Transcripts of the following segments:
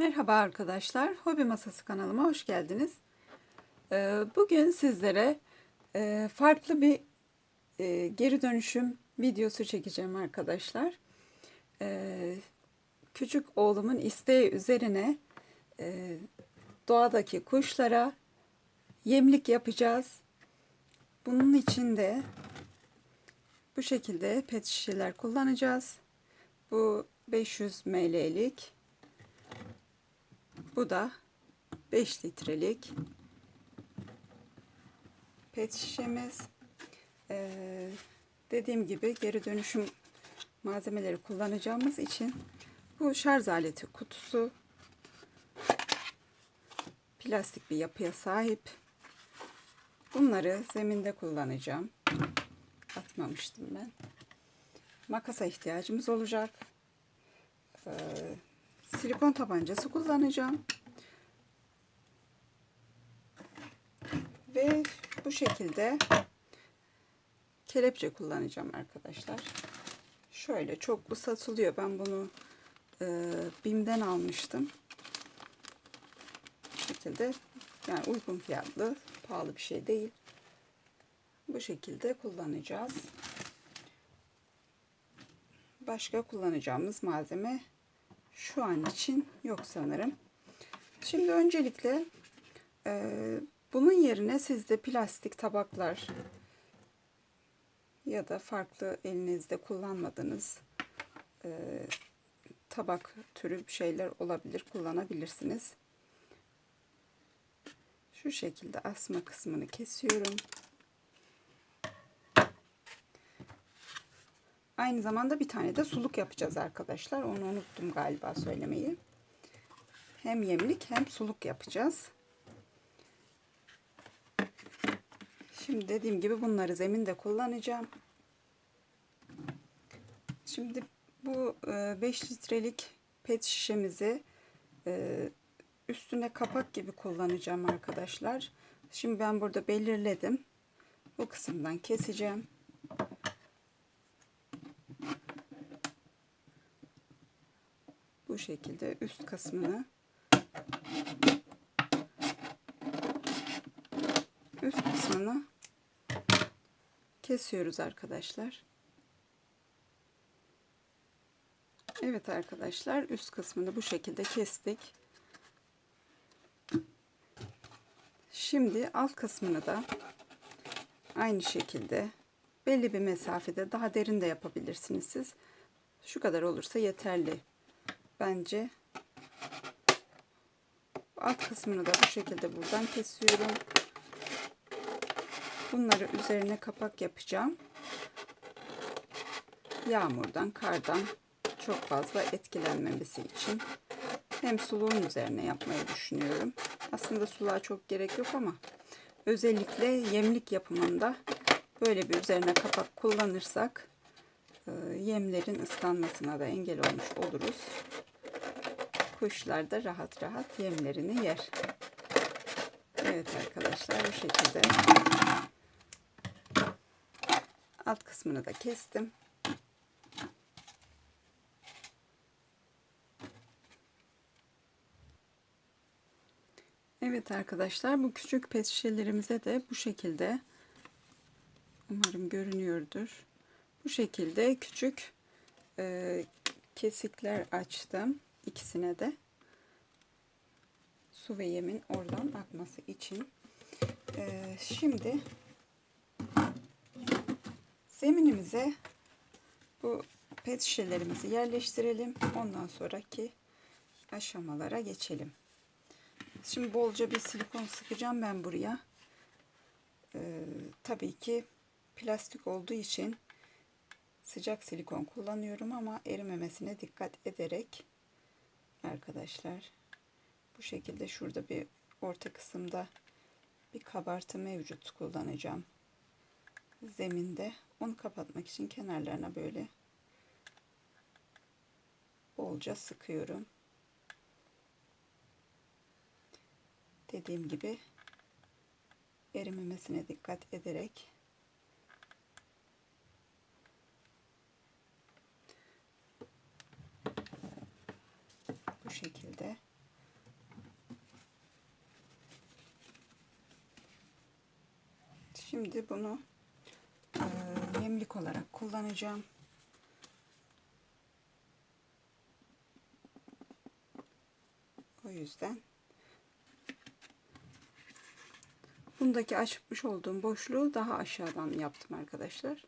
Merhaba arkadaşlar, Hobi Masası kanalıma hoş geldiniz. Ee, Bugün sizlere e, farklı bir e, geri dönüşüm videosu çekeceğim arkadaşlar. Ee, Küçük oğlumun isteği üzerine e, doğadaki kuşlara yemlik yapacağız. Bunun için de bu şekilde pet şişeler kullanacağız. Bu 500 ml'lik bu da 5 litrelik pet şişemiz. Ee, dediğim gibi geri dönüşüm malzemeleri kullanacağımız için bu şarj aleti kutusu plastik bir yapıya sahip. Bunları zeminde kullanacağım. Atmamıştım ben. Makasa ihtiyacımız olacak. Ee, silikon tabancası kullanacağım. Ve bu şekilde kelepçe kullanacağım arkadaşlar. Şöyle çok bu satılıyor. Ben bunu e, BİM'den almıştım. Bu şekilde yani uygun fiyatlı, pahalı bir şey değil. Bu şekilde kullanacağız. Başka kullanacağımız malzeme şu an için yok sanırım. Şimdi öncelikle e, bunun yerine sizde plastik tabaklar ya da farklı elinizde kullanmadığınız e, tabak türü şeyler olabilir kullanabilirsiniz. Şu şekilde asma kısmını kesiyorum. Aynı zamanda bir tane de suluk yapacağız arkadaşlar. Onu unuttum galiba söylemeyi. Hem yemlik hem suluk yapacağız. Şimdi dediğim gibi bunları zeminde kullanacağım. Şimdi bu 5 e, litrelik pet şişemizi e, üstüne kapak gibi kullanacağım arkadaşlar. Şimdi ben burada belirledim. Bu kısımdan keseceğim. Şekilde üst kısmını üst kısmını kesiyoruz arkadaşlar. Evet arkadaşlar üst kısmını bu şekilde kestik. Şimdi alt kısmını da aynı şekilde belli bir mesafede daha derin de yapabilirsiniz siz. Şu kadar olursa yeterli bence. Alt kısmını da bu şekilde buradan kesiyorum. Bunları üzerine kapak yapacağım. Yağmurdan, kardan çok fazla etkilenmemesi için. Hem suluğun üzerine yapmayı düşünüyorum. Aslında suluğa çok gerek yok ama özellikle yemlik yapımında böyle bir üzerine kapak kullanırsak yemlerin ıslanmasına da engel olmuş oluruz kuşlar da rahat rahat yemlerini yer. Evet arkadaşlar bu şekilde alt kısmını da kestim. Evet arkadaşlar bu küçük pet şişelerimize de bu şekilde umarım görünüyordur. Bu şekilde küçük e, kesikler açtım ikisine de su ve yemin oradan akması için. Ee, şimdi zeminimize bu pet şişelerimizi yerleştirelim. Ondan sonraki aşamalara geçelim. Şimdi bolca bir silikon sıkacağım ben buraya. Ee, tabii ki plastik olduğu için sıcak silikon kullanıyorum ama erimemesine dikkat ederek arkadaşlar. Bu şekilde şurada bir orta kısımda bir kabartı mevcut kullanacağım. Zeminde onu kapatmak için kenarlarına böyle bolca sıkıyorum. Dediğim gibi erimemesine dikkat ederek bu şekilde Şimdi bunu e, yemlik olarak kullanacağım. O yüzden bundaki açmış olduğum boşluğu daha aşağıdan yaptım arkadaşlar.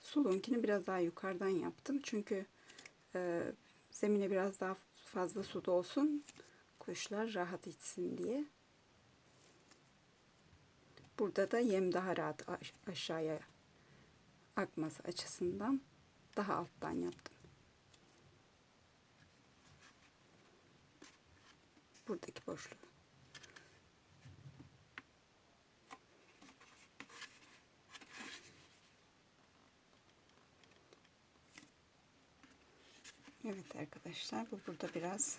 Sulunkini biraz daha yukarıdan yaptım. Çünkü e, zemine biraz daha fazla su da. Kuşlar rahat içsin diye. Burada da yem daha rahat aşağıya akması açısından daha alttan yaptım. Buradaki boşluğu. Evet arkadaşlar bu burada biraz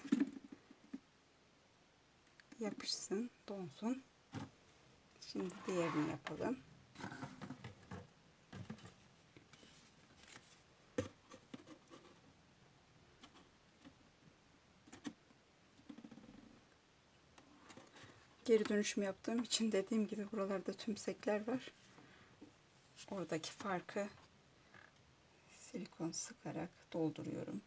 yapışsın, donsun. Şimdi diğerini yapalım. Geri dönüşüm yaptığım için dediğim gibi buralarda tümsekler var. Oradaki farkı silikon sıkarak dolduruyorum.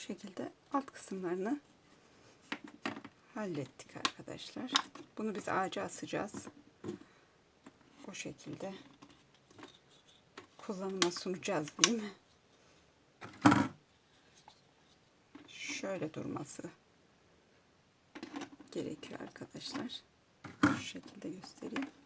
Şekilde alt kısımlarını hallettik arkadaşlar. Bunu biz ağaca asacağız. O şekilde kullanıma sunacağız değil mi? Şöyle durması gerekiyor arkadaşlar. Şu şekilde göstereyim.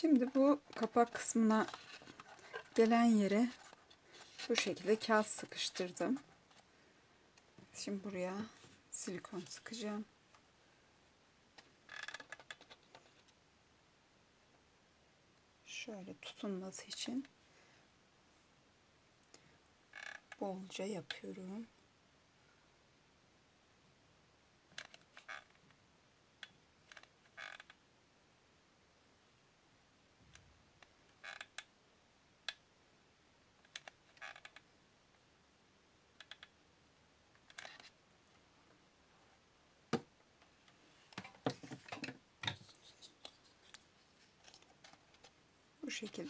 Şimdi bu kapak kısmına gelen yere bu şekilde kağıt sıkıştırdım. Şimdi buraya silikon sıkacağım. Şöyle tutunması için bolca yapıyorum.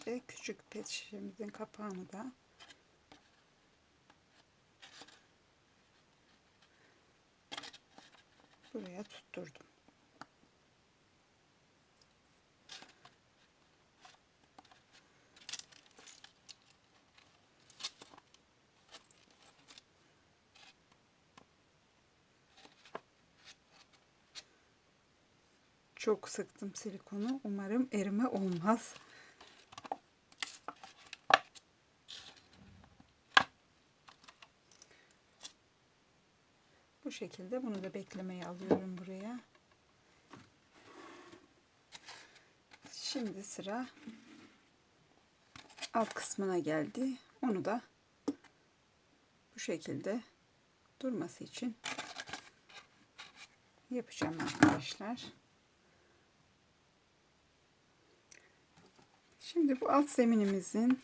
Şekilde küçük pet şişemizin kapağını da buraya tutturdum. Çok sıktım silikonu. Umarım erime olmaz. Şekilde bunu da beklemeye alıyorum buraya. Şimdi sıra alt kısmına geldi. Onu da bu şekilde durması için yapacağım arkadaşlar. Şimdi bu alt zeminimizin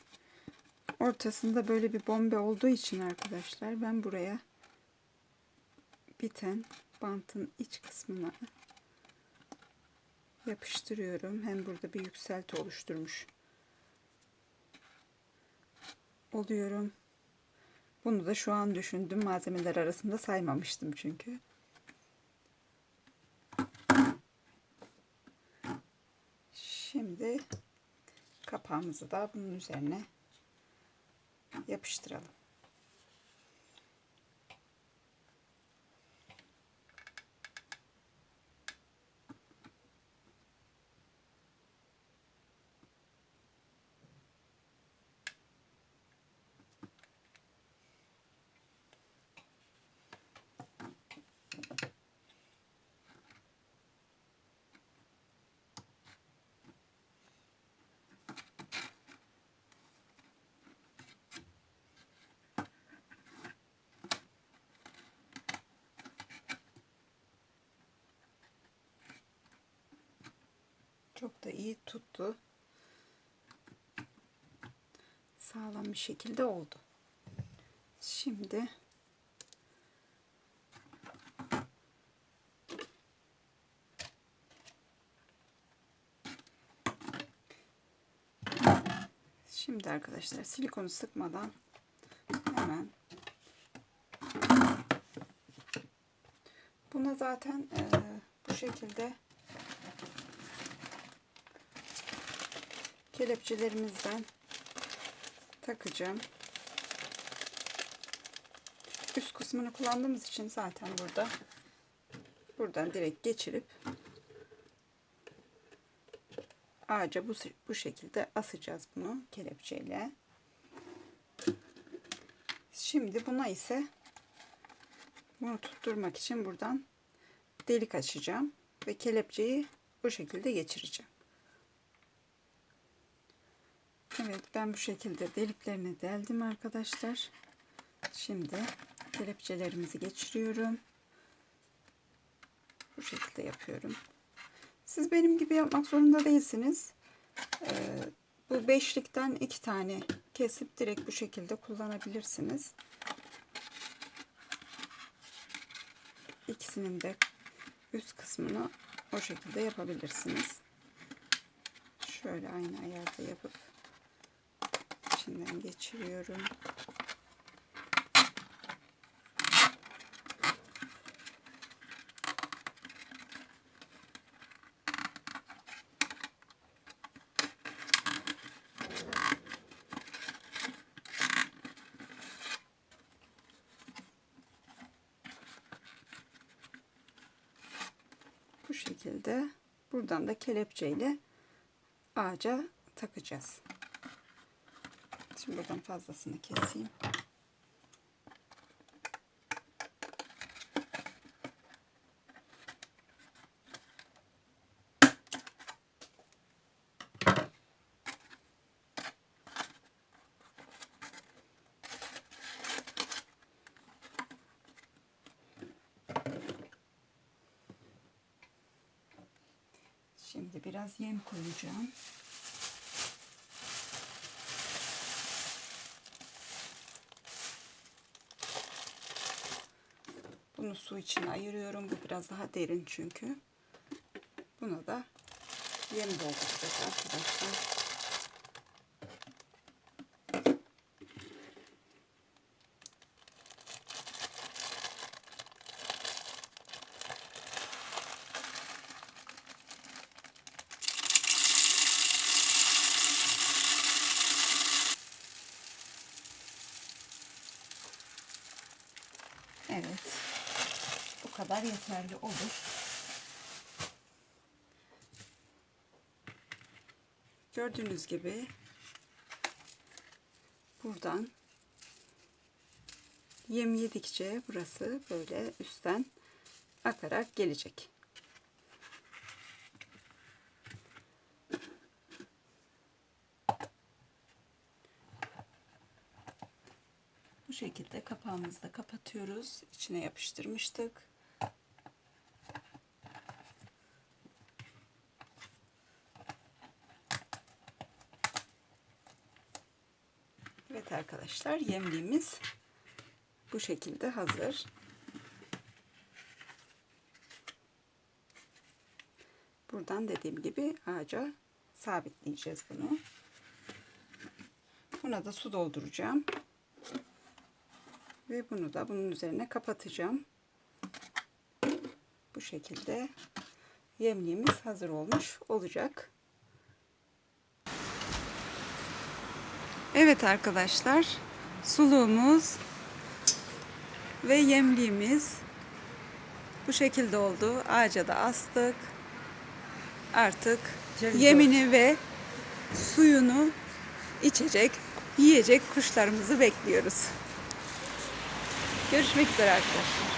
ortasında böyle bir bombe olduğu için arkadaşlar ben buraya biten bantın iç kısmına yapıştırıyorum. Hem burada bir yükselti oluşturmuş oluyorum. Bunu da şu an düşündüm. Malzemeler arasında saymamıştım çünkü. Şimdi kapağımızı da bunun üzerine yapıştıralım. Çok da iyi tuttu. Sağlam bir şekilde oldu. Şimdi Şimdi arkadaşlar silikonu sıkmadan hemen buna zaten e, bu şekilde kelepçelerimizden takacağım. Üst kısmını kullandığımız için zaten burada buradan direkt geçirip ağaca bu, bu şekilde asacağız bunu kelepçeyle. Şimdi buna ise bunu tutturmak için buradan delik açacağım ve kelepçeyi bu şekilde geçireceğim. Evet ben bu şekilde deliklerini deldim arkadaşlar. Şimdi kelepçelerimizi geçiriyorum. Bu şekilde yapıyorum. Siz benim gibi yapmak zorunda değilsiniz. Ee, bu beşlikten iki tane kesip direkt bu şekilde kullanabilirsiniz. İkisinin de üst kısmını o şekilde yapabilirsiniz. Şöyle aynı ayarda yapıp içinden geçiriyorum. Bu şekilde buradan da kelepçeyle ağaca takacağız. Şimdi buradan fazlasını keseyim. Şimdi biraz yem koyacağım. Bunu su için ayırıyorum. Bu biraz daha derin çünkü. Buna da yem dolduracağız arkadaşlar. Evet. Bu kadar yeterli olur. Gördüğünüz gibi buradan yem yedikçe burası böyle üstten akarak gelecek. Bu şekilde kapağımızı da kapatıyoruz. İçine yapıştırmıştık. Evet arkadaşlar yemliğimiz bu şekilde hazır. Buradan dediğim gibi ağaca sabitleyeceğiz bunu. Buna da su dolduracağım. Ve bunu da bunun üzerine kapatacağım. Bu şekilde yemliğimiz hazır olmuş olacak. Evet arkadaşlar, suluğumuz ve yemliğimiz bu şekilde oldu. Ağaca da astık. Artık Ceviz yemini ve suyunu içecek, yiyecek kuşlarımızı bekliyoruz. Görüşmek üzere arkadaşlar.